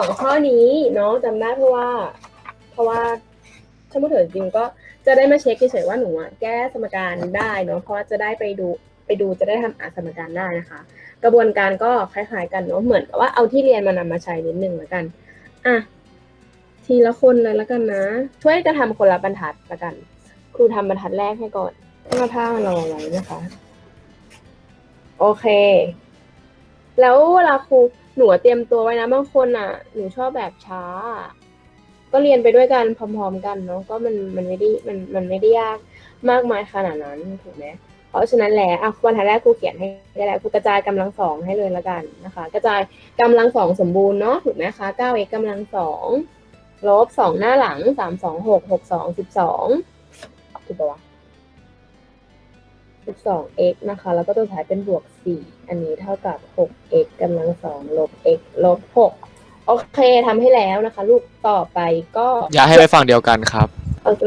องข้อนี้เนาะจำได้เพราะว่า เพราะว่าถ้าพูดถึงจริงก็จะได้มาเช็คเฉยๆว่าหนูอะแก้สมการได้เนาะเพราะว่าจะได้ไปดูไปดูจะได้ทำอ่านสมการได้นะคะ กระบวนการก็คล้ายๆกันเนาะเหมือนกับว่าเอาที่เรียนมานำมาใช้นิดนึงแล้วกันอะทีละคนเลยแล้วกันนะ ช่วยจะทำคนละบรรทัดละกัน ครูทำบรรทัดแรกให้ก่อนให้มาท่ารอไว้นะคะ โอเค แล้วเวลาครู หนูเตรียมตัวไว้นะบางคนอะ หนูชอบแบบช้า ก็เรียนไปด้วยกันพร้อมๆกันเนาะก็มันมันไม่ได้มันมันไม่ได้ยากมากมายขนาดนั้นถูกไหมเพราะฉะนั้นแหล้วอะบรรทัดแรกครูเขียนให้ได้แล้วครูกระจายกำลังสองให้เลยละกันนะคะ กระจายกำลังสองสมบูรณ์เนาะถูกไหมคะเก้าเอกกำลังสองลบสองหน้าหลังสามสองหกหกสองสิบสองถูกปะวะ 12x นะคะ แล้วก็ตัวท้ายเป็นบวก4 อันนี้เท่ากับ 6x กำลังสองลบ x ลบ 6 โอเคทำให้แล้วนะคะ ลูกต่อไปก็อย่าให้ไปฝั่งเดียวกันครับ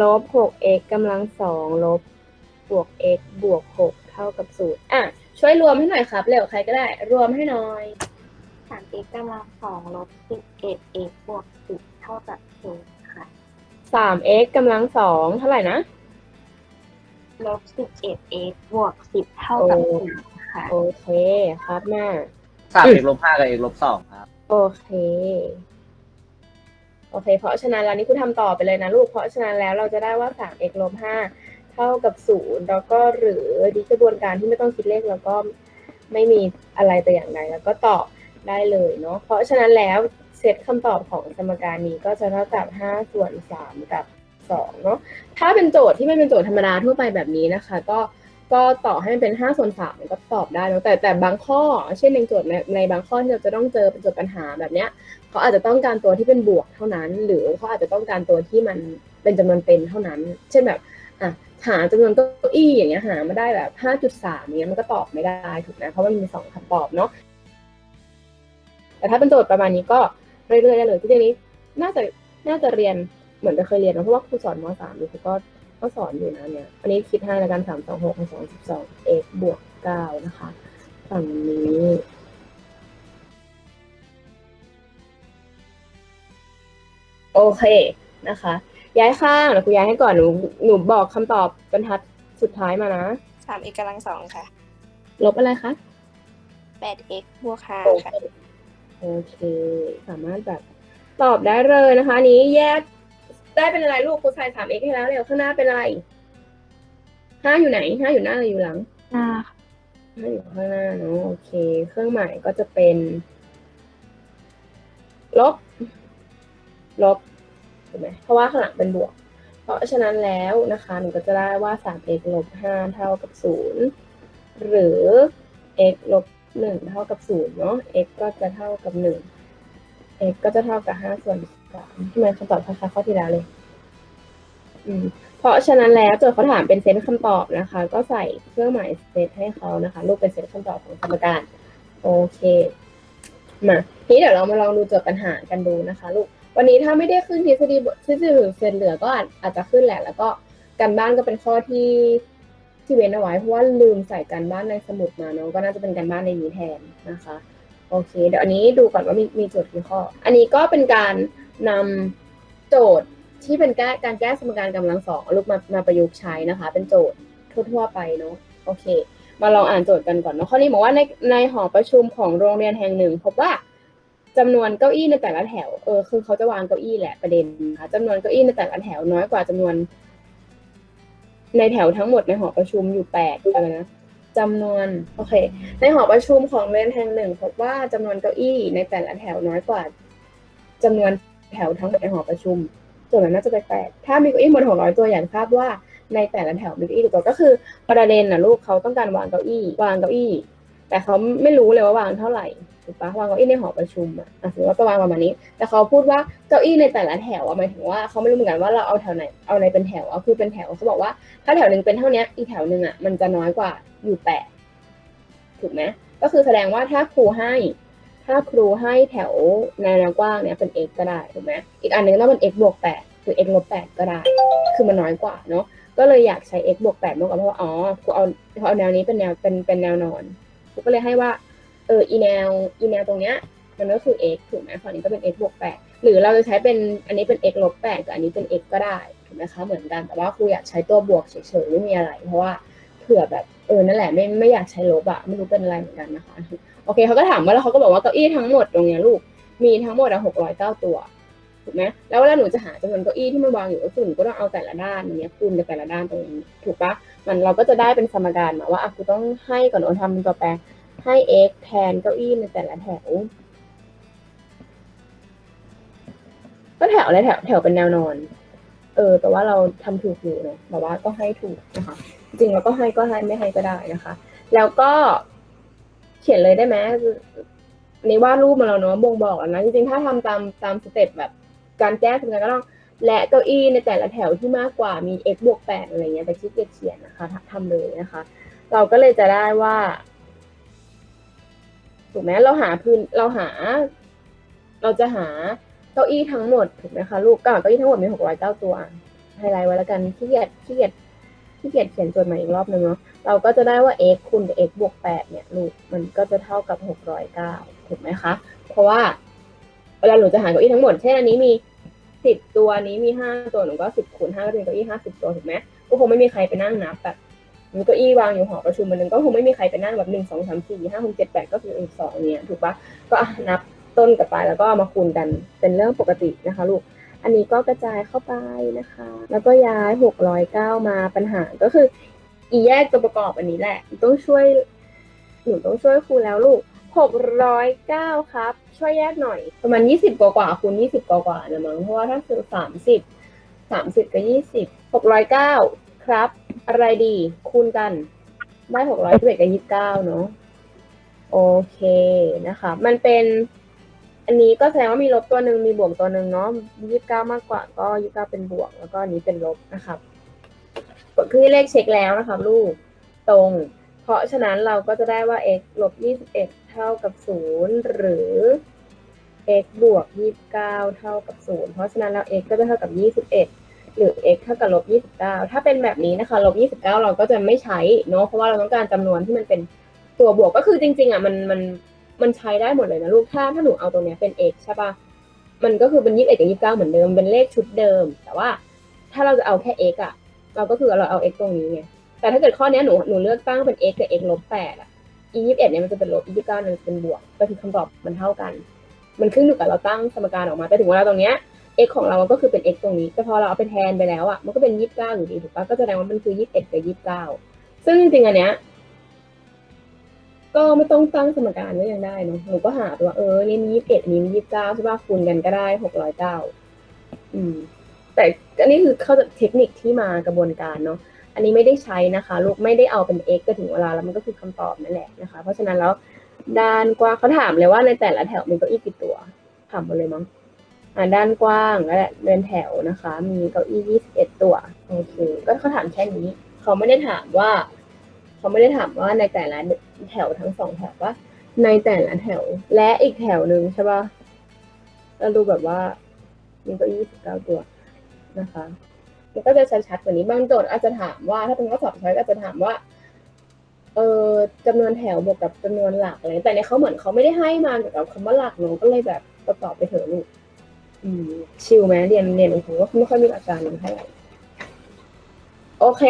ลบ 6x กำลังสองลบบวก x บวก 6 เท่ากับ0อะ ช่วยรวมให้หน่อยครับ เร็วใครก็ได้ รวมให้หน่อย สาม x กำลังสองลบสิบเอ็ด x บวกสิบเท่ากับศูนย์ค่ะ 3x กำลังสองเท่าไหร่นะ ลบสิบเอ็ด x บวกสิบเท่ากับโอ้ศูนย์ ค่ะ โอเคครับแม่สามเอกลบห้ากับเอกลบสองครับ โอเค โอเค เพราะฉะนั้นแล้วนี่คุณทำต่อไปเลยนะลูก เพราะฉะนั้นแล้วเราจะได้ว่า 3x ลบ5เท่ากับ0แล้วก็หรือดีกระบวนการที่ไม่ต้องคิดเลขแล้วก็ไม่มีอะไรแต่อย่างใดแล้วก็ตอบได้เลยเนาะ เพราะฉะนั้นแล้วเซตคำตอบของสมการนี้ก็จะเท่ากับ5ส่วน3กับ2เนาะ ถ้าเป็นโจทย์ที่ไม่เป็นโจทย์ธรรมดาทั่วไปแบบนี้นะคะ ก็ ก็ต่อให้มันเป็น5ส่วน3มันก็ตอบได้เนอะแต่แต่บางข้อ เช่นในโจทย์ในในบางข้อที่เราจะต้องเจอเป็นโจทย์ปัญหาแบบเนี้ยเขาอาจจะต้องการตัวที่เป็นบวกเท่านั้น หรือเขาอาจจะต้องการตัวที่มันเป็นจำนวนเต็มเท่านั้น เช่นแบบอะหาจำนวนเก้าอี้อย่างเงี้ยหามาได้แบบ5.3เนี้ยมันก็ตอบไม่ได้ถูกไหมเพราะมันมีสองคำตอบเนาะแต่ถ้าเป็นโจทย์ประมาณนี้ก็เรื่อยๆได้เลยที่เรื่องนี้น่าจะน่าจะเรียนเหมือนจะเคยเรียนนะเพราะว่าครูสอนมสามอยู่ก็ ก็สอนอยู่นะเนี่ย อันนี้คิดให้แล้วกันสามสองหกสองสิบสองเอกบวกเก้านะคะฝั่งนี้โอเคนะคะ ย้ายข้างเดี๋ยวครูย้ายให้ก่อนหนูหนูบอกคำตอบบรรทัดสุดท้ายมานะสาม x กำลังสองค่ะ ลบอะไรคะแปด x บวกห้าโอเคค่ะ โอเค สามารถแบบตอบได้เลยนะคะอันนี้แยก ได้เป็นอะไรลูกครูใส่สามเอ็กให้แล้วเร็วข้างหน้าเป็นอะไรห้าอยู่ไหนห้าอยู่หน้าหรืออยู่หลังหน้าห้าอยู่ข้างหน้าเนาะโอเค เครื่องหมายก็จะเป็น ลบ ลบถูกไหมเพราะว่าข้างหลังเป็นบวก เพราะฉะนั้นแล้วนะคะหนูก็จะได้ว่า 3x ลบ5เท่ากับ0หรือ x ลบ1เท่ากับ0เนาะ x ก็จะเท่ากับ1 x ก็จะเท่ากับ5ส่วน 3ทำไมคำตอบคล้ายๆข้อที่แล้วเลยอืมเพราะฉะนั้นแล้วโจทย์เขาถามเป็นเซตคำตอบนะคะ ก็ใส่เครื่องหมายเซตให้เขานะคะ รูปเป็นเซตคำตอบของสมการโอเคมาทีนี้เดี๋ยวเรามาลองดูโจทย์ปัญหากันดูนะคะ ลูกวันนี้ถ้าไม่ได้ขึ้นทฤษฎีทฤษฎีเซนเหลือก็อาจอาจจะขึ้นแหละ แล้วก็การบ้านก็เป็นข้อที่ที่เว้นเอาไว้เพราะว่าลืมใส่การบ้านในสมุดมาเนาะก็น่าจะเป็นการบ้านในนี้แทนนะคะ โอเค เดี๋ยวอันนี้ดูก่อนว่ามีมีโจทย์กี่ข้อ อันนี้ก็เป็นการ นำโจทย์ที่เป็นแก้การแก้สมการกำลังสองเอาลูกมามาประยุกต์ใช้นะคะ เป็นโจทย์ทั่วๆไปเนาะโอเค มาลองอ่านโจทย์กันก่อนเนาะข้อนี้บอกว่าในในหอประชุมของโรงเรียนแห่งหนึ่งพบว่าจำนวนเก้าอี้ในแต่ละแถว เออ คือเขาจะวางเก้าอี้แหละประเด็นนะคะจำนวนเก้าอี้ในแต่ละแถวน้อยกว่าจำนวน ในแถวทั้งหมดในหอประชุมอยู่แปดอะไรนะจำนวน โอเค ในหอประชุมของโรงเรียนแห่งหนึ่งพบว่าจำนวนเก้าอี้ในแต่ละแถวน้อยกว่าจำนวน แถวทั้งหมดในหอประชุมส่วนนั้นน่าจะไปแปดถ้ามีเก้าอี้หมดหกร้อยตัวอย่างทราบว่าในแต่ละแถวมีเก้าอี้กี่ตัวก็คือประเด็นนะลูกเขาต้องการวางเก้าอี้ วางเก้าอี้ แต่เขาไม่รู้เลยว่าวางเท่าไหร่ถูกปะวางเก้าอี้ในหอประชุมอะสมมติว่าจะวางประมาณนี้ แต่เขาพูดว่าเก้าอี้ในแต่ละแถวอะหมายถึงว่าเขาไม่รู้เหมือนกันว่าเราเอาแถวไหนเอาอะไรเป็นแถวอะคือเป็นแถวเขาบอกว่า ถ้าแถวหนึ่งเป็นเท่านี้อีกแถวหนึ่งอะมันจะน้อยกว่าอยู่แปดถูกไหมก็คือแสดงว่าถ้าครูให้ ถ้าครูให้แถวในแนวกว้างเนี่ยเป็น x ก็ได้ถูกไหมอีกอันหนึงต้องเป็น x บวกแปดหรือ x ลบแปดก็ได้ คือมันน้อยกว่าเนาะก็เลยอยากใช้ x บวกแปดมากกว่าเพราะว่าอ๋อกูเอากูเอาแนวนี้เป็นแนวเป็นเป็นแนวนอนกูก็เลยให้ว่าเอออีแนวอีแนวตรงเนี้ยมันก็คือ x ถูกไหมฝั่งนี้ก็เป็น x บวกแปดหรือเราจะใช้เป็นอันนี้เป็น x ลบแปดกับอันนี้เป็น x ก็ได้ถูกไหมคะเหมือนกันแต่ว่าครูอยากใช้ตัวบวกเฉยๆไม่มีอะไร เพราะว่าเผื่อแบบเออนั่นแหละไม่ไม่อยากใช้ลบอะไม่รู้เป็นอะไรเหมือนกันนะคะ โอเคเขาก็ถามว่าแล้วเขาก็บอกว่าเก้าอี้ทั้งหมดตรงเนี้ยลูกมีทั้งหมดอะหกร้อยเก้าตัวถูกไหมแล้วเวลาหนูจะหาจำนวนเก้าอี้ที่มันวางอยู่ก็คือหนูก็ต้องเอาแต่ละด้านเนี้ยคูณกับแต่ละด้านตรงนี้ถูกปะมันเราก็จะได้เป็นสมการมาว่าอะกูต้องให้ก่อนโอนทำเป็นตัวแปรให้ x แทนเก้าอี้ในแต่ละแถวก็แถวอะไรแถวแถวเป็นแนวนอน เออ แต่ว่าเราทำถูกอยู่เนาะแต่ว่าก็ให้ถูกนะคะ จริงเราก็ให้ก็ให้ไม่ให้ก็ได้นะคะ แล้วก็ เขียนเลยได้ไหมนี่วาดรูปมาแล้วเนาะบ่งบอกแล้วนะจริงๆถ้าทำตามตามสเต็ปแบบ การแก้สมการก็ต้องและเก้าอี้ในแต่ละแถวที่มากกว่ามี x บวกแปดอะไรเงี้ยแต่ขี้เกียจเขียนนะคะทำเลยนะคะ เราก็เลยจะได้ว่าถูกไหมเราหาพื้นเราหา เราจะหาเก้าอี้ทั้งหมดถูกไหมคะลูกก็เก้าอี้ทั้งหมดมีหกร้อยเก้าตัวไฮไลท์ไว้แล้วกันขี้เกียจขี้เกียจขี้เกียจเขียนจทย์ใหม่อีกรอบนึงเนาะ เราก็จะได้ว่า x คูณ x บวกแปดเนี่ยลูกมันก็จะเท่ากับหกร้อยเก้าถูกไหมคะ เพราะว่าเวลาหนูจะหาเก้าอี้ทั้งหมด เช่นอันนี้มีสิบตัวนี้มีห้าตัวหนูก็สิบคูณห้าก็เป็นเก้าอี้ห้าสิบตัวถูกไหมก็คงไม่มีใครไปนั่งนับแบบมีเก้าอี้วางอยู่หอประชุมมันนึงก็คงไม่มีใครไปนั่งแบบหนึ่งสองสามสี่ห้าหกเจ็ดแปดก็คือสองเนี่ยถูกปะก็นับต้นกับปลายแล้วก็มาคูณกันเป็นเรื่องปกตินะคะลูกอันนี้ก็กระจายเข้าไปนะคะ แล้วก็ย้ายหกร้อยเก้ามาปัญหาก็คือ อีแยกตัวประกอบอันนี้แหละต้องช่วยหนูต้องช่วยครูแล้วลูกหกร้อยเก้าครับ ช่วยแยกหน่อย ประมาณยี่สิบกว่ากว่าคูณยี่สิบกว่ากว่านะมั้งเพราะว่าถ้าคือสามสิบสามสิบกับยี่สิบหกร้อยเก้าครับ อะไรดีคูณกัน ได้หกร้อยสิบเอ็ดกับยี่สิบเก้าเนาะโอเคนะคะ มันเป็น อันนี้ก็แสดงว่ามีลบตัวหนึ่งมีบวกตัวหนึ่งเนาะยี่สิบเก้ามากกว่าก็ยี่สิบเก้าเป็นบวก แล้วก็อันนี้เป็นลบนะครับ กดที่เลขเช็คแล้วนะครับลูกตรง เพราะฉะนั้นเราก็จะได้ว่า x ลบ21 เท่ากับ 0 หรือ x บวก 29 เท่ากับ 0 เพราะฉะนั้นแล้ว x ก็จะเท่ากับ 21 หรือ x เท่ากับลบ29 ถ้าเป็นแบบนี้นะคะลบ29 เราก็จะไม่ใช้เนาะเพราะว่าเราต้องการจำนวนที่มันเป็นตัวบวกก็คือจริงๆอะมันมันมันใช้ได้หมดเลยนะลูก ถ้าถ้าหนูเอาตัวเนี้ยเป็น x ใช่ปะมันก็คือเป็น21กับ29เหมือนเดิม เป็นเลขชุดเดิม แต่ว่าถ้าเราจะเอาแค่ x อะ เราก็คือเราเอา x ตรงนี้ไงแต่ถ้าเกิดข้อนี้หนูหนูเลือกตั้งเป็น x กับ x ลบแปดอะ e ยี่สิบเอ็ดเนี่ยมันจะเป็นลบ e ยี่สิบเก้าเนี่ยมันเป็นบวกก็คือคำตอบมันเท่ากัน มันขึ้นอยู่กับเราตั้งสมการออกมา แต่ถึงเวลาตรงเนี้ย x ของเรามันก็คือเป็น x ตรงนี้แต่พอเราเอาไปแทนไปแล้วอะมันก็เป็นยี่สิบเก้าอยู่ดีถูกปะก็แสดงว่ามันคือยี่สิบเอ็ดกับยี่สิบเก้าซึ่งจริงๆอันเนี้ยก็ไม่ต้องตั้งสมการก็ยังได้เนาะหนูก็หาตัวเออนี่มียี่สิบเอ็ดนี้มียี่สิบเก้าใช่ปะคูณกันก็ได้หกร้อยเก้าอืม แต่อันนี้คือเข้าใจเทคนิคที่มากระบวนการเนาะอันนี้ไม่ได้ใช้นะคะลูกไม่ได้เอาเป็น x ก็ถึงเวลาแล้วมันก็คือคำตอบนั่นแหละนะคะ เพราะฉะนั้นแล้วด้านกว้างเขาถามเลยว่าในแต่ละแถวมีเก้าอี้กี่ตัวถามหมดเลยมั้งอ่าด้านกว้างและเดินแถวนะคะ มีเก้าอี้ยี่สิบเอ็ดตัวโอเคก็เขาถามแค่นี้ เขาไม่ได้ถามว่า เขาไม่ได้ถามว่าในแต่ละแถวทั้งสองแถวว่า ในแต่ละแถวและอีกแถวหนึ่งใช่ป่ะเราดูแบบว่ามีเก้าอี้ยี่สิบเก้าตัว นะคะ มันก็จะชัดๆกว่านี้บางโจทย์อาจจะถามว่า ถ้าเป็นข้อสอบช้อยก็จะถามว่าเออจำนวนแถวบวกกับจำนวนหลักอะไรแต่ในเขาเหมือนเขาไม่ได้ให้มาเกี่ยวกับคำว่าหลักเนอะก็เลยแบบประกอบไปเถอะลูกอืมชิลไหมเรียนเรียนของผมก็ไม่ค่อยมีหลักการเลยเท่าไหร่โอเค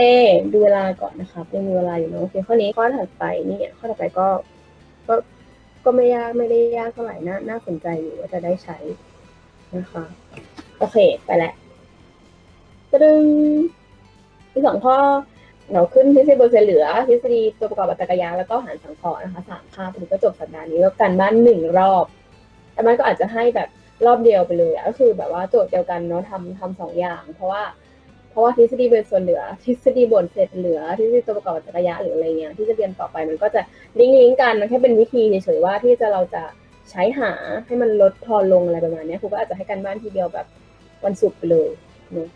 ดูเวลาก่อนนะครับยังมีเวลาอยู่เนอะโอเคข้อนี้ข้อถัดไปนี่ข้อถัดไปก็ก็ก็ไม่ยากไม่ได้ยากเท่าไหร่น่าน่าสนใจอยู่ว่าจะได้ใช้นะคะ โอเค ไปแล้ว ตรึงมีสองข้อเราขึ้นทฤษฎีเปอร์เซ็นต์เหลือทฤษฎีตัวประกอบอัตรกยาแล้วก็หารสังเคราะห์นะคะสามคาบถึงก็จบสัปดาห์นี้แล้วกันบ้านหนึ่งรอบ แต่มันก็อาจจะให้แบบรอบเดียวไปเลยก็คือแบบว่าโจทย์เดียวกันเนาะทำทำสองอย่าง เพราะว่า เพราะว่าทฤษฎีเป็นส่วนเหลือ ทฤษฎีบนเสร็จเหลือ ทฤษฎีตัวประกอบอัตรกรยานหรืออะไรเงี้ยที่จะเรียนต่อไปมันก็จะลิงก์ลิงก์กันมันแค่เป็นวิธีเฉยๆว่าที่จะเราจะใช้หาให้มันลดทอนลงอะไรประมาณนี้ครูก็อาจจะให้กันบ้านทีเดียวแบบวันศุกร์ไปเลยเนาะ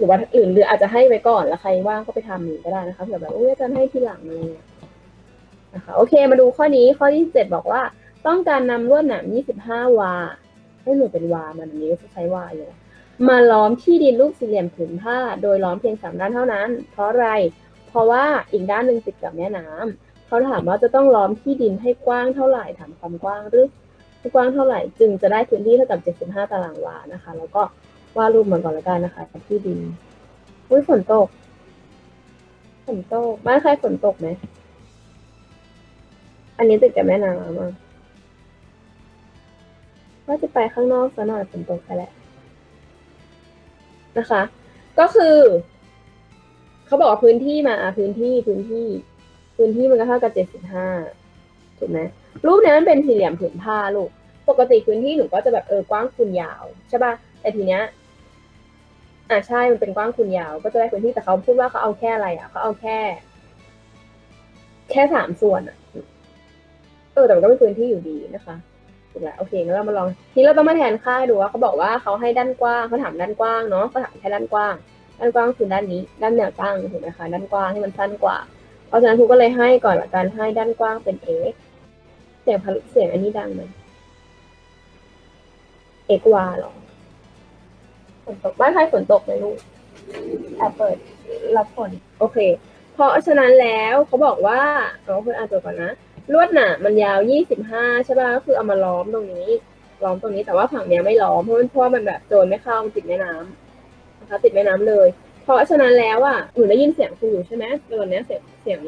รือว่าอื่นหรืออาจจะให้ไว้ก่อนแล้วใครว่างก็ไปทำก็ได้นะคะเผื่อแบบโอ้ยอาจารย์ให้ทีหลังอะไรเงี้ยนะคะโอเคมาดูข้อนี้ข้อที่เจ็ดบอกว่า ต้องการนำลวดหนาม25 วาให้หนูเป็นวามันอันนี้ก็จะใช้วาอยู่มาล้อมที่ดินรูปสี่เหลี่ยมผืนผ้า โดยล้อมเพียงสามด้านเท่านั้น เพราะอะไร เพราะว่าอีกด้านหนึ่งติดกับแม่น้ำเขาถามว่าจะต้องล้อมที่ดินให้กว้างเท่าไหร่ถามความกว้างหรือ กว้างเท่าไหร่ จึงจะได้พื้นที่เท่ากับ 75 ตารางวานะคะ แล้วก็ วาดรูปมันก่อนแล้วกันนะคะที่ดิน อุ้ยฝนตก ฝนตก บ้านใครฝนตกไหม อันนี้ติดกับแม่น้ำอะว่าจะไปข้างนอกซะหน่อยฝนตกไปแล้วนะคะ ก็คือเขาบอกว่าพื้นที่มาพื้นที่พื้นที่ พื้นที่มันก็เท่ากับเจ็ดสิบห้าถูกไหมรูปนี้มันเป็นสี่เหลี่ยมผืนผ้าลูก ปกติพื้นที่หนูก็จะแบบเออกว้างคูณยาวใช่ป่ะแต่ทีเนี้ย อ่าใช่มันเป็นกว้างคูณยาว ก็จะได้พื้นที่แต่เขาพูดว่าเขาเอาแค่อะไรอะเขาเอาแค่ แค่สามส่วนอะเออแต่มันก็เป็นพื้นที่อยู่ดีนะคะถูกแล้วโอเคงั้นเรามาลองทีนี้เราต้องมาแทนค่าดูว่าเขาบอกว่าเขาให้ด้านกว้างเขาถามด้านกว้างเนาะเขาถามแค่ด้านกว้าง ด้านกว้างคือด้านนี้ ด้านแนวตั้งถูกไหมคะด้านกว้างให้มันสั้นกว่า เพราะฉะนั้นครูก็เลยให้ก่อนละกันให้ด้านกว้างเป็น x เสียงพลุเสียงอันนี้ดังไหม x y หรอ นตก บ้านใครฝนตกไหมลูกแอบเปิดรับฝนโอเค เพราะฉะนั้นแล้วเขาบอกว่าเอาเพื่ออ่านตัวก่อนนะ ลวดหนามันยาวยี่สิบห้าใช่ป่ะก็คือเอามาล้อมตรงนี้ ล้อมตรงนี้แต่ว่าฝั่งเนี้ยไม่ล้อมเพราะมันเพราะมันแบบโจรไม่เข้ามันติดแม่น้ำนะคะติดแม่น้ำเลย เพราะฉะนั้นแล้วอะหนูได้ยินเสียงครูอยู่ใช่ไหมตอนนี้เสียงเสียง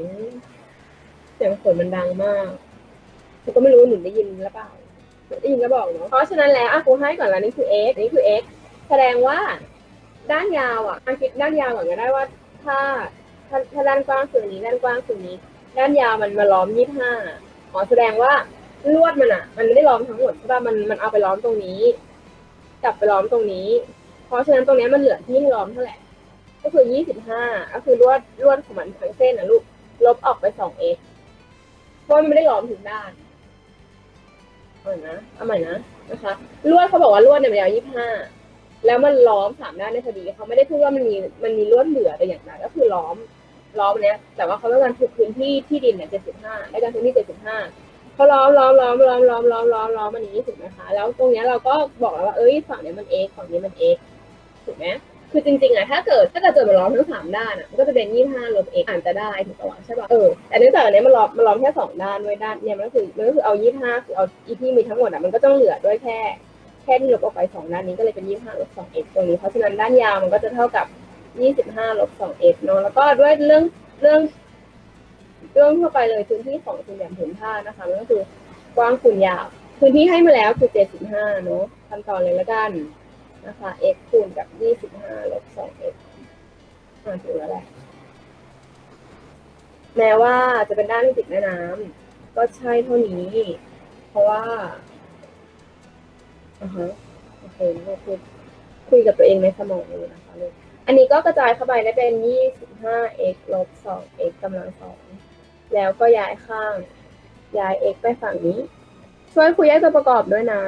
เสียงฝนมันดังมากหนูก็ไม่รู้หนูได้ยินหรือเปล่าได้ยินก็บอกเนาะเพราะฉะนั้นแล้วอะครูให้ก่อนล้วนี่คือ x นี่คือ x แสดงว่าด้านยาวอะอังคิดด้านยาวก่อนก็ได้ว่าถ้าถ้าถ้าด้านกว้างคือนนี้ด้านกว้างคือนี้ ด้านยาวมันมาล้อมยี่ห้าอ๋อแสดงว่าลวดมันอะ มันไม่ได้ล้อมทั้งหมดใช่ป่ะมันมันเอาไปล้อมตรงนี้กลับไปล้อมตรงนี้ เพราะฉะนั้นตรงนี้มันเหลือที่ล้อมเท่าไหร่ก็คือยี่สิบห้าก็คือลวดลวดของมันทั้งเส้นนะลูกลบออกไปสอง x เพราะมันไม่ได้ล้อมถึงด้านเอาใหม่นะเอาใหม่นะนะคะลวดเขาบอกว่าลวดเนี่ยมันยาวยี่ห้า แล้วมันล้อมสามด้านได้พอดีเขาไม่ได้พูดว่ามันมีมันมีลวดเหลือแต่อย่างใดก็คือล้อมล้อมเนี้ย แต่ว่าเขาต้องการพื้นที่ที่ดินเนี่ยเจ็ดสิบห้าและการพื้นที่เจ็ดสิบห้าเขาล้อมล้อมล้อมล้อมล้อมล้อมล้อมล้อมมันอย่างนี้ถูกไหมคะแล้วตรงเนี้ยเราก็บอกแล้วว่าเอ้ยฝั่งเนี้ยมัน x ฝั่งนี้มัน x ถูกไหมคือจริงๆอะถ้าเกิดถ้าเกิดเจอมันล้อมทั้งสามด้านอะมันก็จะเป็นยี่ห้าลบ x อ่านจะได้ถูกปะวะใช่ป่ะเออแต่เนื่องจากอันเนี้ยมันล้อมมันล้อมแค่สองด้านไว้ด้านเนี่ยมันก็คือมันก็คือเอายี่ห้าคือเอาอีที่มีทั้งหมดอะมันก็ต้องเหลือด้วยแค่ แค่ที่ลบออกไปสองด้านนี้ก็เลยเป็นยี่ห้าลบสอง x ตรงนี้ เพราะฉะนั้นด้านยาวมันก็จะเท่ากับยี่สิบห้าลบสอง x เนาะแล้วก็ด้วยเรื่องเรื่องเรื่องทั่วไปเลยพื้นที่ของสี่เหลี่ยมผืนผ้านะคะมันก็คือกว้างคูณยาวพื้นที่ให้มาแล้วคือเจ็ดสิบห้าเนาะทำต่อเลยละกันนะคะ x คูณกับยี่สิบห้าลบสอง x อ่าถูกแล้วแหละแม้ว่าจะเป็นด้านที่ติดแม่น้ำก็ใช่เท่านี้ เพราะว่า อ่าฮะโอเคก็คุยคุยกับตัวเองในสมองอยู่นะคะลูกอันนี้ก็กระจายเข้าไปได้เป็น 25x ลบ 2x กำลังสองแล้วก็ย้ายข้าง ย้าย x ไปฝั่งนี้ ช่วยคุยแยกตัวประกอบด้วยนะ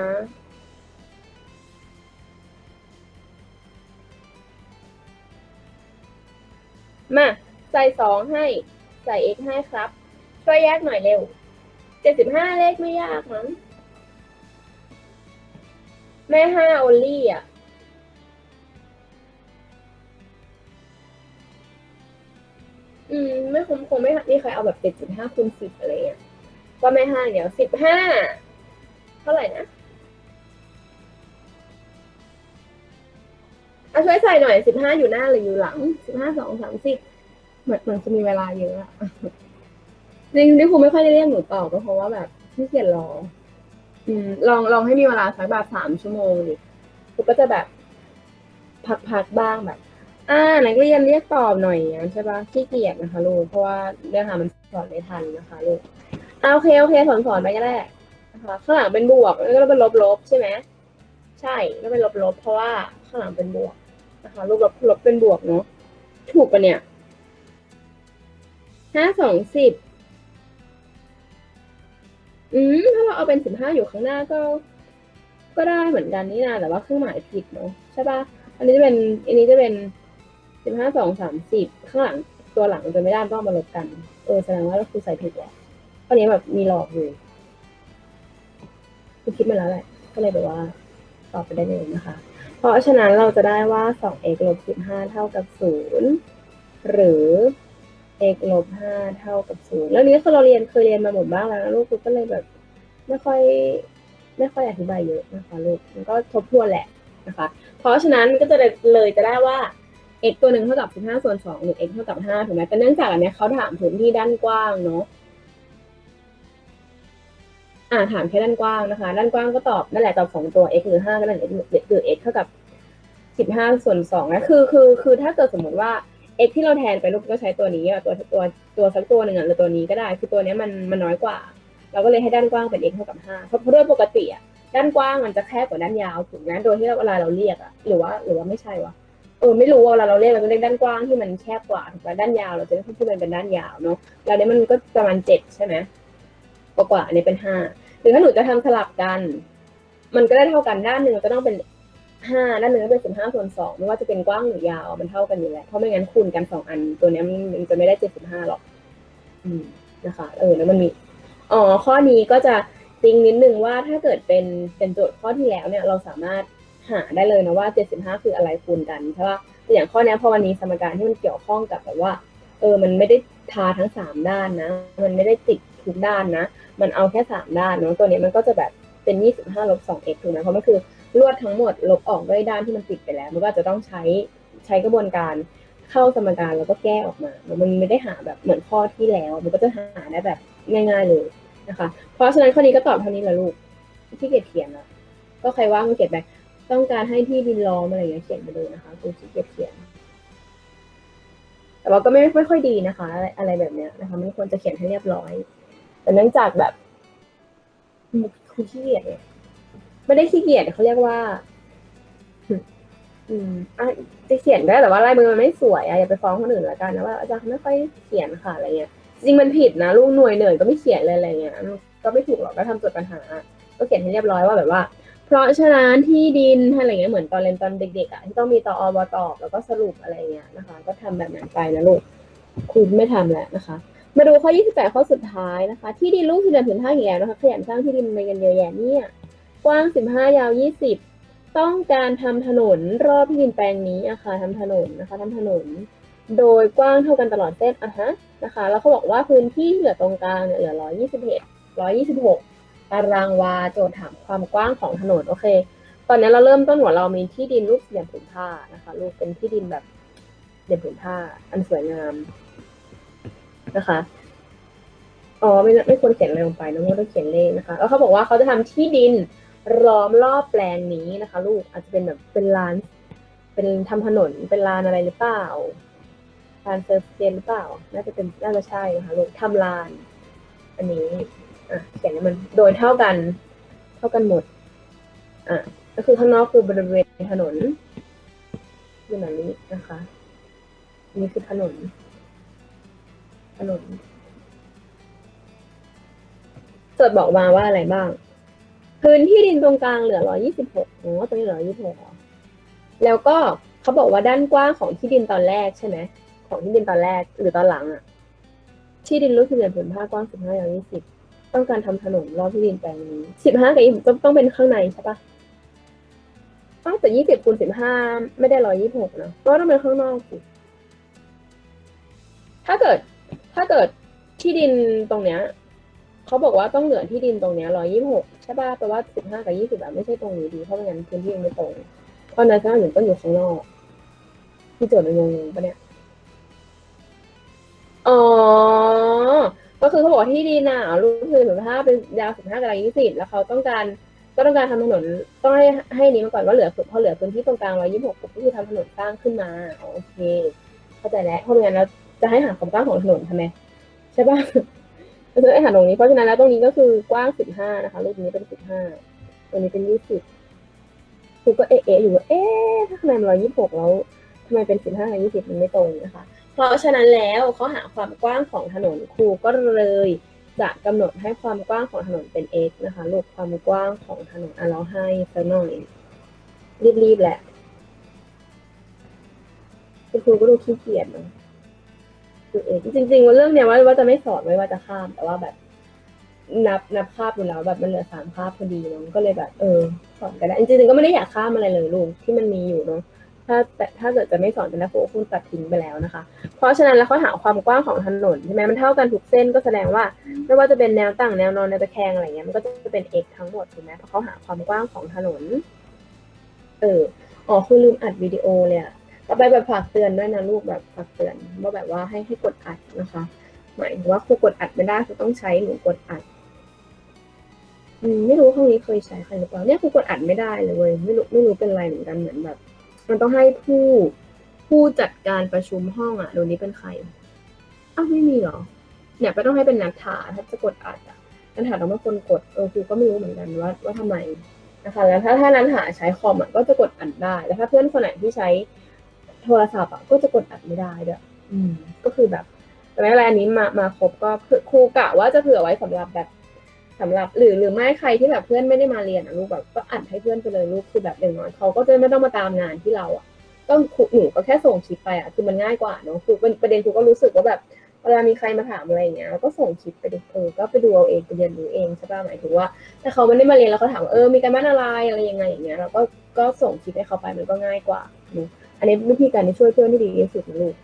มาใส่สองให้ใส่ x ให้ครับ ช่วยแยกหน่อยเร็ว75เลขไม่ยากมั้ง แม่ห้าโอลลี่อะอืมไม่คงคงไม่มีใครเอาแบบเจ็ดจุดห้าคูณสิบอะไรเงี้ยก็แม่ห้าเดี๋ยวสิบห้าเท่าไหร่นะเอาช่วยใส่หน่อยสิบห้าอยู่หน้าหรืออยู่หลังสิบห้าสองสามสิบเหมือนเหมือนจะมีเวลาเยอะอะจริงๆที่ครูไม่ค่อยได้เรียกหนูตอบก็เพราะว่าแบบขี้เกียจรอ อืมลองลองให้มีเวลาสักแบบสามชั่วโมงดิกูก็จะแบบพักๆบ้างแบบ อ่านักเรียนเรียกตอบหน่อยอย่างนั้ใช่ปะขี้เกียจนะคะลูกเพราะว่าเนื้อหามันสอนไม่ทันนะคะลูกอ่าโอเคโอเคสอนสอนไปก็ได้นะคะข้างหลังเป็นบวกแล้วก็เป็นลบลบใช่ไหมใช่ก็เป็นลบลบเพราะว่าข้างหลังเป็นบวกนะคะลูกลบลบเป็นบวกเนาะถูกปะเนี่ยห้าสองสิบ อืมถ้าเราเอาเป็นสิบห้าอยู่ข้างหน้าก็ ก็ได้เหมือนกันนี่นะแต่ว่าเครื่องหมายผิดเนาะใช่ปะอันนี้จะเป็น อันนี้จะเป็นสิบห้าสองสามสิบข้างหลังตัวหลังจะไม่ได้ต้องมาลบกัน เออแสดงว่าเราคือใส่ผิดแหละข้อนนี้แบบมีหลอกอยู่คือคิดมาแล้วแหละก็เลยแบบว่าตอบไปได้เลยนะคะ เพราะฉะนั้นเราจะได้ว่าสอง x ลบสิบห้าเท่ากับศูนย์หรือ x ลบห้าเท่ากับศูนย์แล้วนี้คือเราเรียนเคยเรียนมาหมดบ้างแล้วนะลูกก็เลยแบบ ไม่ค่อย ไม่ค่อยอธิบายเยอะนะคะลูกมันก็ทบทวนแหละนะคะ เพราะฉะนั้นก็จะเลยจะได้ว่า x ตัวหนึ่งเท่ากับ15ส่วน2หรือ x เท่ากับ5ถูกไหมแต่เนื่องจากอันเนี้ยเขาถามพื้นที่ด้านกว้างเนาะอ่าถามแค่ด้านกว้างนะคะ ด้านกว้างก็ตอบนั่นแหละตอบสองตัว x หรือ5ก็นั่น x หรือ x เท่ากับ15ส่วน2นะคือคือคือถ้าเกิดสมมติว่า x ที่เราแทนไปลูกก็ใช้ตัวนี้ตัวตัวตัวสักตัวหนึ่งอะหรือตัวนี้ก็ได้ คือตัวนี้มันมันน้อยกว่า เราก็เลยให้ด้านกว้างเป็น x เท่ากับ5เพราะเพราะโดยปกติอะด้านกว้างมันจะแคบกว่าด้านยาวถูกไหมโดยที่เวลาเราเรียกอะหรือว่าหรือว่าไม่ใช่วะเออไม่รู้ว่าเวลาเราเรียกเราก็เรียกด้านกว้างที่มันแคบกว่าถูกไหมด้านยาว เราจะเรียกที่มันเป็นด้านยาวเนาะแล้วเนี้ยมันก็ประมาณเจ็ดใช่ไหมกว่ากว่าอันนี้เป็นห้าหรือถ้าหนูจะทำสลับกัน มันก็ได้เท่ากันด้านหนึ่งก็ต้องเป็น ห้าด้านหนึ่งก็เป็นสิบห้าส่วนสองไม่ว่าจะเป็นกว้างหรือยาวมันเท่ากันอยู่แล้วเพราะไม่งั้นคูณกันสองอัน ตัวนี้มันจะไม่ได้เจ็ดสิบห้าหรอก อืมนะคะเออแล้วมันมีอ๋อข้อนี้ก็จะติงนิดนึงว่าถ้าเกิดเป็นเป็นโจทย์ข้อที่แล้วเนี่ยเราสามารถหาได้เลยนะว่า75คืออะไรคูณกันใช่ป่ะแต่อย่างข้อนี้พอวันนี้สมการที่มันเกี่ยวข้องกับแบบว่า เออ มันไม่ได้ทาทั้งสามด้านนะ มันไม่ได้ติดทุกด้านนะ มันเอาแค่สามด้านเนาะตัวนี้มันก็จะแบบเป็น25ลบ 2x ถูกไหมเพราะมันคือ ลวดทั้งหมดลบออกด้วยด้านที่มันติดไปแล้ว มันก็จะต้องใช้ใช้กระบวนการเข้าสมการแล้วก็แก้ออกมา มันไม่ได้หาแบบเหมือนข้อที่แล้ว มันก็จะหาได้แบบง่าย ๆเลยนะคะ เพราะฉะนั้นข้อนี้ก็ตอบเท่านี้แหละลูกที่เกียจเขียนละก็ใครว่างก็เขียนไปต้องการให้ที่ดินล้อมอะไรอย่างเงี้ยเขียนไปเลยนะคะคุณขี้เกียจเขียน แต่ว่าก็ไม่ไม่ค่อยดีนะคะอะไรอะไรแบบเนี้ยนะคะมันควรจะเขียนให้เรียบร้อย แต่เนื่องจากแบบคุณขี้เกียจเนี่ย ไม่ได้ขี้เกียจเขาเรียกว่า อืมอะจะเขียนได้แต่ว่าลายมือมันไม่สวยอะอย่าไปฟ้องคนอื่นละกันนะว่าอาจารย์ไม่ค่อยเขียนค่ะอะไรเงี้ยจริงมันผิดนะลูกหน่วยเหนื่อยก็ไม่เขียนเลยอะไรเงี้ยก็ไม่ถูกหรอกก็ทำจดปัญหา ก็เขียนให้เรียบร้อยว่าแบบว่า เพราะฉะนั้นที่ดินอะไรเงี้ยเหมือนตอนเรียนตอนเด็กๆอะที่ต้องมีตออบตอบแล้วก็สรุปอะไรเงี้ยนะคะ ก็ทำแบบนั้นไปนะลูกครูไม่ทำแล้วนะคะ มาดูข้อ 28 ข้อสุดท้ายนะคะ ที่ดินลูกสี่เหลี่ยมผืนผ้าอีกแล้วนะคะขยันสร้างที่ดินมากันเยอะแยะเนี่ย กว้าง 15 ยาว 20 ต้องการทำถนนรอบที่ดินแปลงนี้อะค่ะทำถนนนะคะทำถนน โดยกว้างเท่ากันตลอดเส้นอะฮะนะคะ แล้วเขาบอกว่าพื้นที่เหลือตรงกลางเนี่ยเหลือ 121 126 ตารางวาโจทย์ถามความกว้างของถนนโอเค ตอนนี้เราเริ่มต้นหัวเรามีที่ดินรูปสี่เหลี่ยมผืนผ้านะคะรูปเป็นที่ดินแบบเหลี่ยมผืนผ้า อันสวยงามนะคะอ๋อไม่ไม่ควรเขียนอะไรลงไปนะไม่ต้องเขียนเลขนะคะ แล้วเขาบอกว่าเขาจะทำที่ดิน ล้อมรอบแปลงนี้นะคะ ลูกอาจจะเป็นแบบเป็นลาน เป็นทำถนนเป็นลานอะไรหรือเปล่าลานเซอร์เฟียนหรือเปล่า น่าจะเป็นน่าจะใช่นะคะลูกทำลาน อันนี้อะเขียนให้มันโดยเท่ากัน เท่ากันหมดอะก็คือข้างนอกคือบริเวณถนนคือแบบนี้นะคะนี่คือถนน ถนนจดบอกมาว่าอะไรบ้าง พื้นที่ดินตรงกลางเหลือ126อ๋อตรงนี้เหลือ126อแล้วก็เขาบอกว่าด้านกว้างของที่ดินตอนแรกใช่ไหมของที่ดินตอนแรกหรือตอนหลังอะที่ดินรูปสี่เหลี่ยมผืนผ้ากว้าง15ยาว20ต้องการทำถนนรอบที่ดินแปลงนี้สิบห้ากับยี่สิบก็ต้องเป็นข้างในใช่ปะอ้าวแต่ยี่สิบคูณสิบห้าไม่ได้ร้อยยี่สิบหกนะก็ต้องเป็นข้างนอกสิถ้าเกิด ถ้าเกิดที่ดินตรงเนี้ย เขาบอกว่าต้องเหลือที่ดินตรงเนี้ยร้อยยี่สิบหกใช่ป่ะแปลว่าสิบห้ากับยี่สิบอะไม่ใช่ตรงนี้ดี เพราะไม่งั้นพื้นที่ยังไม่ตรง เพราะนั้นข้าหนึ่ต้องอยู่ข้างนอก ที่โจทย์มันงงปะเนี่ยอ๋อ ก็คือเขาบอกที่ดินน่ะรูปคือสิบห้าเป็นยาวสิบห้ากับยี่สิบแล้วเขาต้องการก็ต้องการทำถนนต้องให้ให้นี้มาก่อนว่าเหลือพอเหลือพื้นที่ตรงกลางร้อยยี่สิบหกก็คือทำถนนสร้างขึ้นมาโอเค เข้าใจแล้วเพราะงั้นเราจะให้หาความกว้างของถนนทำไมใช่ป่ะ เราจะให้หาตรงนี้เพราะฉะนั้นแล้วตรงนี้ก็คือกว้างสิบห้านะคะรูปนี้เป็นสิบห้าตัวนี้เป็นยี่สิบคือก็เอะๆอยู่ว่าเอ๊ะถ้าคะแนนร้อยยี่สิบหกแล้วทำไมเป็นสิบห้ากับยี่สิบมันไม่ตรงนะคะ เพราะฉะนั้นแล้วเขาหาความกว้างของถนนครูก็เลยจะกำหนดให้ความกว้างของถนนเป็น x นะคะลูกความกว้างของถนนอะเราให้สักหน่อยรีบๆแหละคุณครูก็ดูขี้เกียจเนอะ เองจริงๆว่าเรื่องเนี้ยว่าว่าจะไม่สอนไว้ว่าจะข้าม แต่ว่าแบบ นับนับคาบอยู่แล้วแบบมันเหลือสามคาบพอดีเนาะก็เลยแบบ เออ สอนก็ได้จริงๆก็ไม่ได้อยากข้ามอะไรเลยลูกที่มันมีอยู่เนาะถ้าแต่ถ้าเกิดจะไม่สอนเป็นแล้วครูคุณตัดทิ้งไปแล้วนะคะ เพราะฉะนั้นแล้วเขาหาความกว้างของถนนใช่ไหมมันเท่ากันทุกเส้นก็แสดงว่า ไม่ว่าจะเป็นแนวตั้งแนวนอนแนวตะแคงอะไรเงี้ยมันก็จะเป็น x ทั้งหมดถูกไหมเพราะเขาหาความกว้างของถนน เอออ๋อคือลืมอัดวิดีโอเลยอะ ต่อไปแบบฝากเตือนด้วยนะลูกแบบฝากเตือนว่าแบบว่าให้ให้กดอัดนะคะ หมายถึงว่าครูกดอัดไม่ได้ครูต้องใช้หนูกดอัดอืมไม่รู้ห้องนี้เคยใช้ใครหรือเปล่าเนี่ยครูกดอัดไม่ได้เลยเว้ยไม่รู้ไม่รู้เป็นไรเหมือนกันเหมือนแบบ มันต้องให้ผู้ผู้จัดการประชุมห้องอะเดี๋ยวนี้เป็นใครอ้าวไม่มีเหรอเนี่ยก็ต้องให้เป็นนักถาถ้าจะกดอัดอะนักถาต้องเป็นคนกดเออครูก็ไม่รู้เหมือนกันว่าว่าทำไมนะคะแล้วถ้าถ้านักถาใช้คอมอะก็จะกดอัดได้แล้วถ้าเพื่อนคนไหนที่ใช้ โทรศัพท์อะก็จะกดอัดไม่ได้ด้วยอืม ก็คือแบบแต่ไม่เป็นไรอันนี้มามาครบก็เผื่อครูกะว่าจะเผื่อไว้สำหรับแบบสำหรับหรือหรือไม่ใครที่แบบเพื่อนไม่ได้มาเรียนอะลูกแบบก็อัดให้เพื่อนไปเลยลูกคือแบบอย่างน้อยเขาก็จะไม่ต้องมาตามงานที่เราอะต้องครูหนูก็แค่ส่งคลิปไปอะคือมันง่ายกว่าเนาะคือเป็นประเด็นครูก็รู้สึกว่าแบบเวลามีใครมาถามอะไรอย่างเงี้ยเราก็ส่งคลิปไปดิเออก็ไปดูเอาเองไปเรียนรู้เองใช่ป่ะหมายถึงว่าถ้าเขาไม่ได้มาเรียนแล้วเขาถามว่าเออมีการบ้านอะไรอะไรยังไงอย่างเงี้ยเราก็ก็ส่งคลิปให้เขาไปมันก็ง่ายกว่าเนอะ อันนี้วิธีการที่ช่วยเพื่อนที่ดีที่สุดนะลูก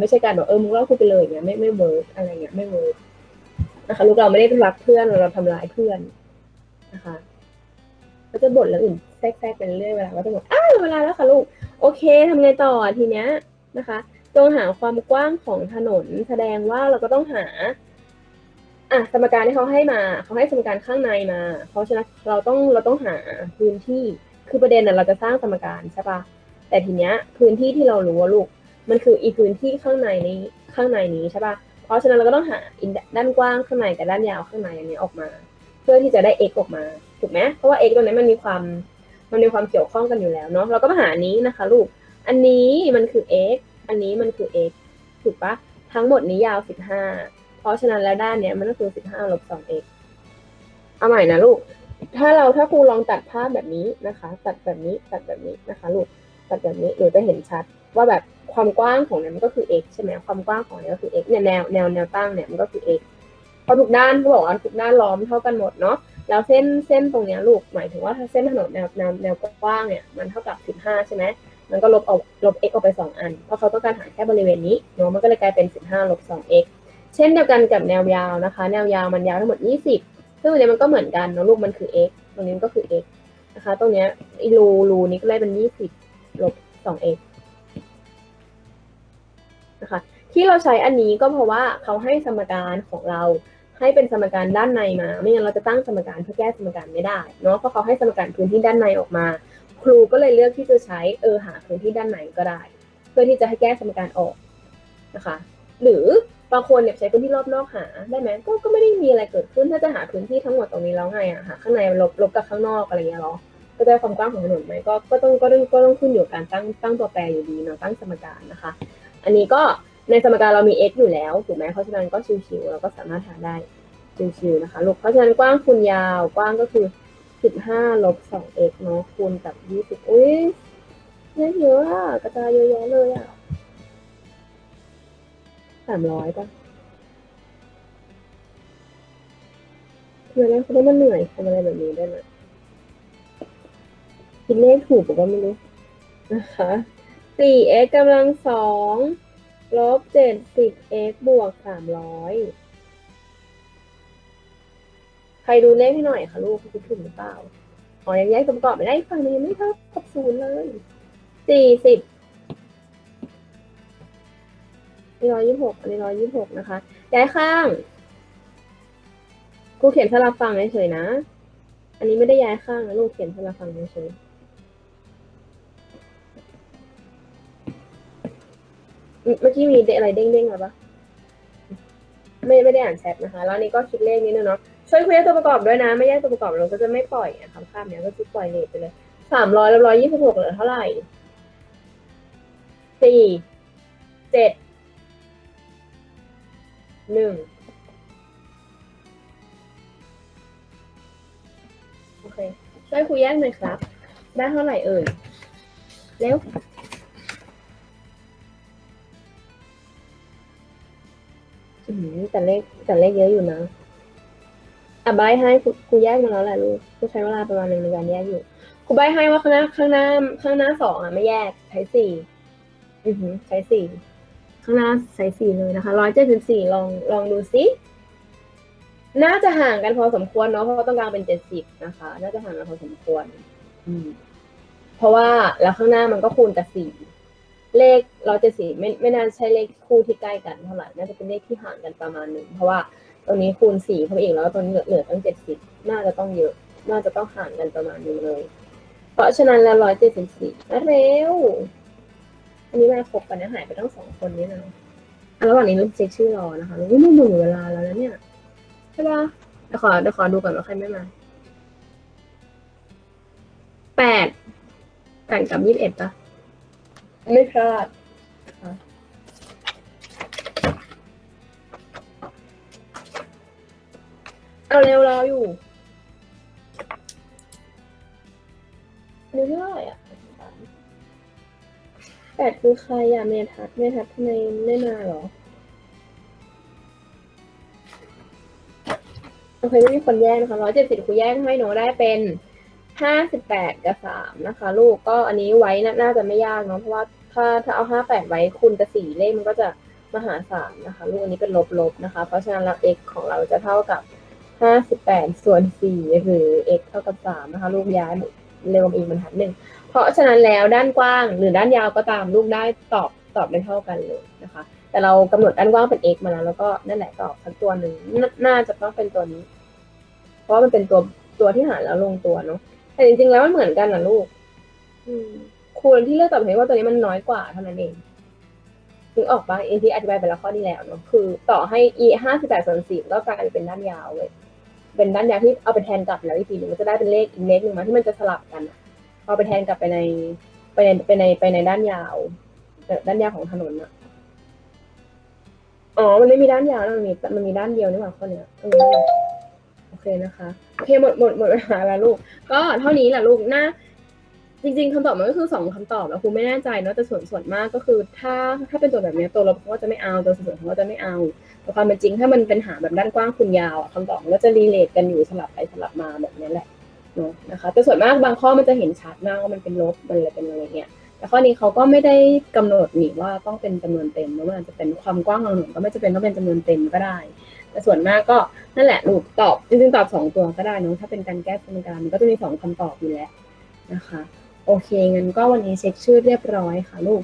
ไม่ใช่การบอกเออมึงเล่ากูไปเลยอย่างเงี้ยไม่ไม่เวิร์กอะไรเงี้ยไม่เวิร์กนะคะลูกเราไม่ได้รักเพื่อนเราทำร้ายเพื่อนนะคะก็จะบ่นแล้วอื่นแทรกแทรกไปเรื่อยเวลาก็จะบอกอ้าวเวลาแล้วค่ะลูก โอเคทำไงต่อทีเนี้ยนะคะจงหาความกว้างของถนนแสดงว่าเราก็ต้องหาอะสมการที่เขาให้มาเขาให้สมการข้างในมาเพราะฉะนั้นเราต้องเราต้องหาพื้นที่คือประเด็นน่ะเราจะสร้างสมการใช่ปะ แต่ทีเนี้ยพื้นที่ที่เรารู้ว่าลูก มันคืออีพื้นที่ข้างในนี้ข้างในนี้ใช่ปะเพราะฉะนั้นเราก็ต้องหาด้านกว้างข้างในกับด้านยาวข้างในอันนี้ออกมา เพื่อที่จะได้ x ออกมาถูกไหมเพราะว่า x ตัวนี้มันมีความมันมีความเกี่ยวข้องกันอยู่แล้วเนาะเราก็มาหาอันนี้นะคะ ลูก อันนี้มันคือ x อันนี้มันคือ x ถูกปะทั้งหมดนี้ยาว 15 เพราะฉะนั้นแล้วด้านเนี้ยมันก็คือ 15ลบ 2x เอาใหม่นะลูก ถ้าเราถ้าครูลองตัดภาพแบบนี้นะคะ ตัดแบบนี้ตัดแบบนี้นะคะ ลูก ตัดแบบนี้หนูจะเห็นชัดว่าแบบความกว้างของเนี่ยมันก็คือ x ใช่ไหมความกว้างของเนี่ยก็คือ x เนี่ยแนวแนวแนวตั้งเนี่ยมันก็คือ x เพราะทุกด้านเขาบอกว่าทุกด้านล้อมเท่ากันหมดเนาะแล้วเส้นเส้นตรงเนี้ยลูกหมายถึงว่าถ้าเส้นถนนแนวแนวแนวกว้างเนี่ยมันเท่ากับ 15 ใช่ไหมมันก็ลบเอาลบ x ออกไป 2 อัน เพราะเขาต้องการหาแค่บริเวณนี้เนาะมันก็เลยกลายเป็น 15ลบ 2x เช่นเดียวกันกับแนวยาวนะคะ แนวยาวมันยาวทั้งหมด 20 ซึ่งอันเนี้มันก็เหมือนกันเนาะลูกมันคือ x ตรงนี้มันก็คือ x นะคะ ตรงเนี้ยรูรูนี้ก็เลยเป็น 20 ลบ 2x นะคะที่เราใช้อันนี้ก็เพราะว่าเขาให้สมการของเราให้เป็นสมการด้านในมา ไม่งั้นเราจะตั้งสมการเพื่อแก้สมการไม่ได้เนาะเพราะเขาให้สมการพื้นที่ด้านในออกมา ครูก็เลยเลือกที่จะใช้เออหาพื้นที่ด้านในก็ได้ เพื่อที่จะให้แก้สมการออกนะคะ หรือบางคนเนี่ยใช้พื้นที่รอบนอกหาได้ไหมก็ก็ไม่ได้มีอะไรเกิดขึ้นถ้าจะหาพื้นที่ทั้งหมดตรงนี้แล้วไงอะหาข้างในลบลบกับข้างนอกอะไรเงี้ยหรอ ก็ได้ความกว้างของถนนไหมก็ก็ต้องก็ต้องก็ต้องขึ้นอยู่กับการตั้งตั้งตัวแปรอยู่ดีเนาะตั้งสมการนะคะ อันนี้ก็ในสมการเรามี x อยู่แล้วถูกไหมเพราะฉะนั้นก็ชิวๆเราก็สามารถหาได้ชิวๆนะคะลูกเพราะฉะนั้นกว้างคูณยาวกว้างก็คือ 15ลบ 2x เนาะคูณกับ 20 อุ้ยเยอะเยอะอกระจายเยอะแยะเลยอะสามร้อยป่ะทำไมได้เขาได้มาเหนื่อยทำอะไรแบบนี้ได้ไหม คิดเลขถูกผมก็ไม่รู้นะคะ 4x กำลังสองลบ 70x บวก300ใครดูเลขให้หน่อยค่ะลูกคิดถูกหรือเปล่าอ๋อยังแยกตัวประกอบไม่ได้ฝั่งนึงยังไม่เท่ากับศูนย์เลย40นี่ร้อยยี่สิบหกอันนี้ร้อยยี่สิบหกนะคะ ย้ายข้างครูเขียนสลับฝั่งเฉยๆนะ อันนี้ไม่ได้ย้ายข้างนะลูกเขียนสลับฝั่งเฉยๆ เมื่อกี้มีอะไรเด้งๆมาปะไม่ไม่ได้อ่านแชทนะคะ แล้วนี้ก็คิดเลขนิดนึงเนาะช่วยคุยแยกตัวประกอบด้วยนะ ไม่แยกตัวประกอบเราก็จะไม่ปล่อยอะคำข้ามเนี้ยก็จะปล่อยเลทไปเลยสามร้อยแล้วร้อยยี่สิบหกเหลือเท่าไหร่สี่เจ็ดหนึ่งโอเคช่วยคุยแยกหน่อยครับ ได้เท่าไหร่เอ่ยเร็ว อืมแต่เลขแต่เลขเยอะอยู่นะอะใบให้ครูแยกมาแล้วแหละลูกครูใช้เวลาประมาณหนึ่งในการแยกอยู่ครูใบให้ว่าข้างหน้าข้างหน้า ข้างหน้าสองอะไม่แยกใช้สี่อือหือใช้สี่ข้างหน้าใช้สี่เลยนะคะร้อยเจ็ดสิบสี่ลองลองดูซิน่าจะห่างกันพอสมควรเนาะเพราะว่าต้องการเป็นเจ็ดสิบนะคะ น่าจะห่างกันพอสมควร อืม เพราะว่าแล้วข้างหน้ามันก็คูณกับสี่ เลขร้อยเจ็ดสี่ไม่ไม่น่าใช่เลขคู่ที่ใกล้กันเท่าไหร่น่าจะเป็นเลขที่ห่างกันประมาณหนึ่งเพราะว่าตรงนี้คูณสี่เข้าไปอีกแล้วตรงนี้เหลือเหลือตั้งเจ็ดสิบน่าจะต้องเยอะ น่าจะต้องห่างกันประมาณหนึงเลย เพราะฉะนั้นแล้วร้อยเจ็ดสิบสี่เร็ว อันนี้มาครบกันนะหายไปตั้งสองคนนี้นะอะระหว่างนี้ลูกเช็คชื่อรอนะคะลูกไม่หมดเวลาแล้วนะเนี่ยใช่ปะเดี๋ยวขอเดี๋ยวขอดูก่อนว่าใครไม่มาแปดแปดกับยี่สิบเอ็ดปะ ไม่พลาดเอาเร็วรออยู่นึกเท่าไหร่อะแปดคือใครอะเมทัศเมทัศทำไมไม่มาหรอ โอเคไม่มีคนแยกนะคะร้อยเจ็ดสิบคูแยกให้หนูได้เป็น ห้าสิบแปดกับสามนะคะ ลูกก็อันนี้ไว้น่าจะไม่ยากเนาะเพราะว่าถ้าถ้าเอาห้าแปดไว้คูณกับสี่เลขมันก็จะมหาศาลนะคะ ลูกอันนี้เป็นลบๆนะคะ เพราะฉะนั้นแล้ว x ของเราจะเท่ากับห้าสิบแปดส่วนสี่หรือ x เท่ากับสามนะคะ ลูกย้ายเร็วอีกบรรทัดหนึ่งเพราะฉะนั้นแล้วด้านกว้างหรือด้านยาวก็ตามลูกได้ตอบตอบได้เท่ากันเลยนะคะ แต่เรากำหนดด้านกว้างเป็น x มาแล้วแล้วก็นั่นแหละตอบสักตัวหนึ่งนน่าจะต้องเป็นตัวนี้ เพราะว่ามันเป็นตัวตัวที่หารแล้วลงตัวเนาะ แต่จริงๆแล้วมันเหมือนกันนะลูก อืมควรที่เลือกตอบเพว่าตัวนี้มันน้อยกว่าเท่านั้นเองถึงออกปะเอที่อธิบายไปแล้วข้อที่แล้วเนาะคือ ต่อให้ e ห้าสิบแปดส่วนสี่ก็กลายเป็นด้านยาวเลย เป็นด้านยาวที่เอาไปแทนกลับแล้วอีกทีหนึ่งมันจะได้เป็นเลขอีกเลขหนึ่งมาที่มันจะสลับกันอะเอาไปแทนกลับไปในไปในไปในไปในด้านยาวเอ่อด้านยาวของถนนอะอ๋อ มันไม่มีด้านยาวนะมันมีมันมีด้านเดียวนี่หว่าข้อเนี้ย เออโอเคนะคะโอเคหมดหมดหมดเวลาแล้วลูก ก็เท่านี้แหละลูกน่าจริงๆคำตอบมันก็คือสองคำตอบแล้วครูไม่แน่ใจเนาะแต่ส่วนส่วนมากก็คือ ถ้าถ้าเป็นตัวแบบนี้ตัวลบเขาก็จะไม่เอาตัวส่วนเขาก็จะไม่เอา แต่ความเป็นจริงถ้ามันเป็นหาแบบด้านกว้างคูณยาวอะคำตอบมันก็จะรีเลทกันอยู่สลับไปสลับมาแบบนี้แหละเนาะนะคะ แต่ส่วนมากบางข้อมันจะเห็นชัดมากว่ามันเป็นลบมันอะไรเป็นอะไรเงี้ยแต่ข้อนี้เขาก็ไม่ได้กำหนดนี่ว่าต้องเป็นจำนวนเต็มแล้วมันอาจะเป็นความกว้างของถนนก็ไม่จะเป็นต้องเป็นจำนวนเต็มก็ได้ แต่ส่วนมากก็นั่นแหละลูกตอบจริงๆตอบสองตัวก็ได้เนอะถ้าเป็นการแก้สมการมันก็จะมีสองคำตอบอยู่แล้วนะคะ โอเคงั้นก็วันนี้เช็คชื่อเรียบร้อยค่ะลูก